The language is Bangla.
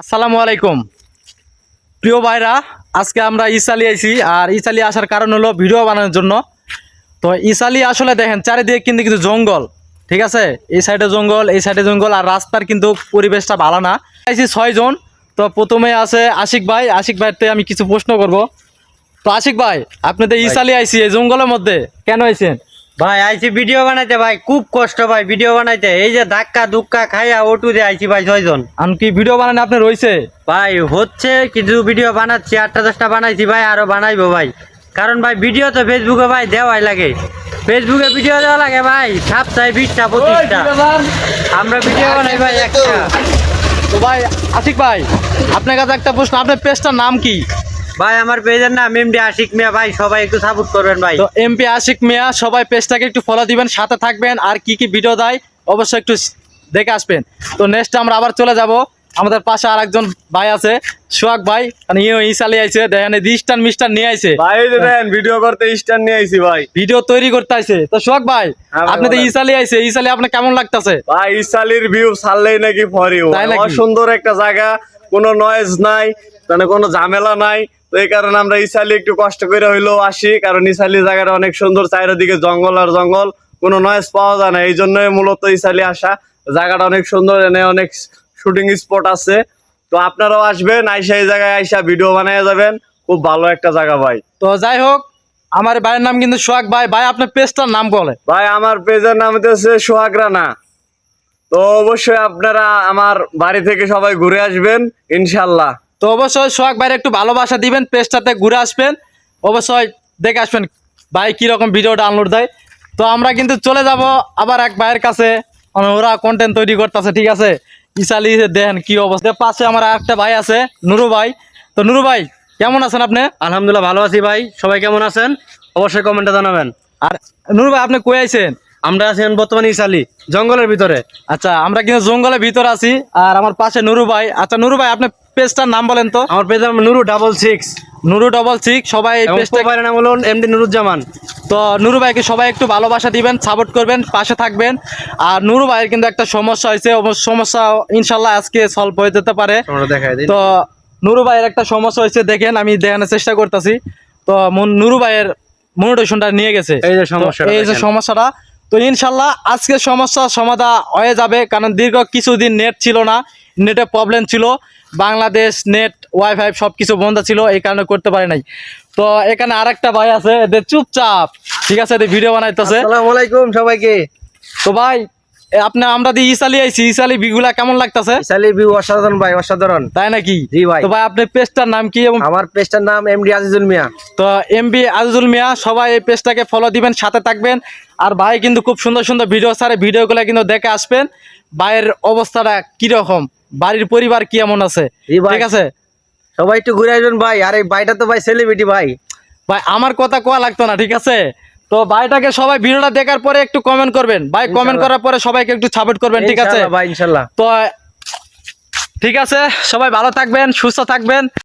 আসসালামু আলাইকুম। প্রিয় ভাইরা, আজকে আমরা ইসালি আইছি আর ইসালি আসার কারণ হলো ভিডিও বানানোর জন্য। তো ইসালি আসলে দেখেন, চারিদিকে কিন্তু কিছু জঙ্গল, ঠিক আছে? এই সাইডে জঙ্গল, এই সাইডে জঙ্গল, আর রাস্তার কিন্তু পরিবেশটা ভালো না। আইছি ছয়জন তো প্রথমে আছে আশিক ভাই। আশিক ভাইতে আমি কিছু প্রশ্ন করব। তো আশিক ভাই, আপনি তো ইসালি আইছি, এই জঙ্গলের মধ্যে কেন আইছেন? ভাই আইছি ভিডিও বানাইতে ভাই খুব কষ্ট ভাই ভিডিও বানাইতে। এই যে ধাক্কা দুক্কা খাইয়া ওটু দিয়ে আইছি ভাই ছয়জন। আমি কি ভিডিও বানানো আপনি রয়েছে ভাই হচ্ছে কিছু ভিডিও বানাচ্ছি আটটা দশটা বানাইছি ভাই আরও বানাইবো ভাই। কারণ ভাই ভিডিও তো ফেসবুকে ভাই দেওয়াই লাগে। ফেসবুকে ভিডিও দেওয়া লাগে ভাই সাপ্তাহে বিশটা পঁচিশটা। আমরা ভিডিও বানাই ভাই একটা। তো ভাই আশিক ভাই আপনার কাছে একটা প্রশ্ন আপনার পেজটার নাম কি? ভাই আমার পেজের নাম এমডি আশিক মিয়া। ভাই সবাই একটু সাপোর্ট করবেন ভাই। তো এমপি আশিক মিয়া সবাই পেজটাকে একটু ফলো দিবেন সাথে থাকবেন। আর কি কি ভিডিও দেয় অবশ্যই একটু দেখে আসবেন। তো নেক্সট আমরা আবার চলে যাব। আমাদের পাশে আর একজন ভাই আছে সোহাগ ভাই। মানে ইয়ে ইসালি আইছে দেখেন দিস্টান মিস্টান নিয়ে আইছে। ভাই এই যে দেখেন ভিডিও করতে স্ট্যান্ড নিয়ে আইছি ভাই। ভিডিও তৈরি করতে আইছে। তো সোহাগ ভাই হ্যাঁ আপনি তো। ইসালি আইছে ইসালি আপনার কেমন লাগতেছে? ভাই ইসালির ভিউ ছাড়লেই নাকি নাকি? সুন্দর একটা জায়গা কোনো নয়েজ নাই মানে কোনো ঝামেলা নাই। তো এই কারণে আমরা ইসালি একটু কষ্ট করে হইলেও আসি কারণ ইসালি জায়গাটা অনেক সুন্দর চারিদিকে জঙ্গল আর জঙ্গল কোনো নয়েজ পাওয়া যায় না। এই জন্যই মূলত ইসালি আসা। জায়গাটা অনেক সুন্দর এনে অনেক শুটিং স্পট আছে। তো আপনারাও আসবেন আইসা এই জায়গায় আইসা ভিডিও বানিয়ে যাবেন। খুব ভালো একটা জায়গা ভাই। তো যাই হোক আমার ভাইয়ের নাম কিন্তু সোহাগ। ভাই ভাই আপনার পেজটার নাম বলে। ভাই আমার পেজের নাম হচ্ছে সোহাগ রানা। তো অবশ্যই আপনারা আমার বাড়ি থেকে সবাই ঘুরে আসবেন ইনশাল্লাহ তো অবশ্যই সোহাগ ভাইয়ের একটু ভালোবাসা দিবেন পেজটাতে ঘুরে আসবেন। অবশ্যই দেখে আসবেন ভাই কীরকম ভিডিও ডাউনলোড দেয়। তো আমরা কিন্তু চলে যাব আবার এক ভাইয়ের কাছে। মানে ওরা কন্টেন্ট তৈরি করতেছে ঠিক আছে? ইসালি দেখেন কি অবস্থা। পাশে আমার একটা ভাই আছে নুরু ভাই। তো নুরু ভাই কেমন আছেন আপনি? আলহামদুলিল্লাহ ভালো আছি ভাই। সবাই কেমন আছেন? অবশ্যই কমেন্টে জানাবেন। আর নুরু ভাই আপনি কই আইছেন? আমরা আছি বর্তমানে ইসালি জঙ্গলের ভিতরে। আচ্ছা আমরা কিন্তু জঙ্গলের ভিতরে আছি আর আমার পাশে নুরু ভাই। আচ্ছা নুরু ভাই আপনি পেজটার নাম বলেন তো। আমার পেজের নাম Nuru double six Nuru double six সবাই পেজটা নাম হলো এমডি নুরুজ্জামান। তো নুরু ভাইকে সবাই একটু ভালোবাসা দিবেন সাপোর্ট করবেন পাশে থাকবেন। আর নুরু ভাইয়ের কিন্তু একটা সমস্যা হয়েছে সমস্যা ইনশাল্লাহ আজকে সলভ হয়ে যেতে পারে। তো নুরু ভাইয়ের একটা সমস্যা হয়েছে দেখেন আমি দেখানোর চেষ্টা করতেছি। তো নুরু ভাইয়ের মনোটেশনটা নিয়ে গেছে। এই যে সমস্যা এই যে সমস্যাটা তো ইনশাল্লাহ আজকে সমস্যা সমাধা হয়ে যাবে কারণ দীর্ঘ কিছুদিন নেট ছিল না নেটে প্রবলেম ছিল বাংলাদেশ নেট ওয়াইফাই সব কিছু বন্ধ ছিল এই কারণে করতে পারে নাই। তো এখানে আরেকটা ভাই আছে এদের চুপচাপ ঠিক আছে এদের ভিডিও বানাইতেছে। আসসালামু আলাইকুম সবাইকে। তো ভাই আপনি আমরা দিয়ে ইসালি আইছি ইসালি বিগুলা কেমন লাগতেছে? ইসালি ভিউ অসাধারণ ভাই অসাধারণ। তাই নাকি? জি ভাই। তো ভাই আপনার পেজটার নাম কি এবং আমার পেজটার নাম এমডি আজিজুল মিয়া। তো এমবি আজিজুল মিয়া সবাই এই পেজটাকে ফলো দিবেন সাথে থাকবেন। আর ভাই কিন্তু খুব সুন্দর সুন্দর ভিডিও ছাড়ে ভিডিওগুলো কিন্তু দেখে আসবেন। ভাইয়ের অবস্থাটা কীরকম? বাড়ির পরিবার কি এমন আছে ঠিক আছে? সবাই একটু ঘুরে আসবেন ভাই। আর এই ভাইটা তো ভাই সেলিব্রিটি ভাই। ভাই আমার কথা কোয়া লাগতো না ঠিক আছে? তো ভাইটাকে সবাই ভিডিওটা দেখার পরে একটু কমেন্ট করবেন। ভাই কমেন্ট করার পরে সবাইকে একটু সাপোর্ট করবেন ঠিক আছে? ভাই ইনশাল্লাহ। তো ঠিক আছে সবাই ভালো থাকবেন সুস্থ থাকবেন।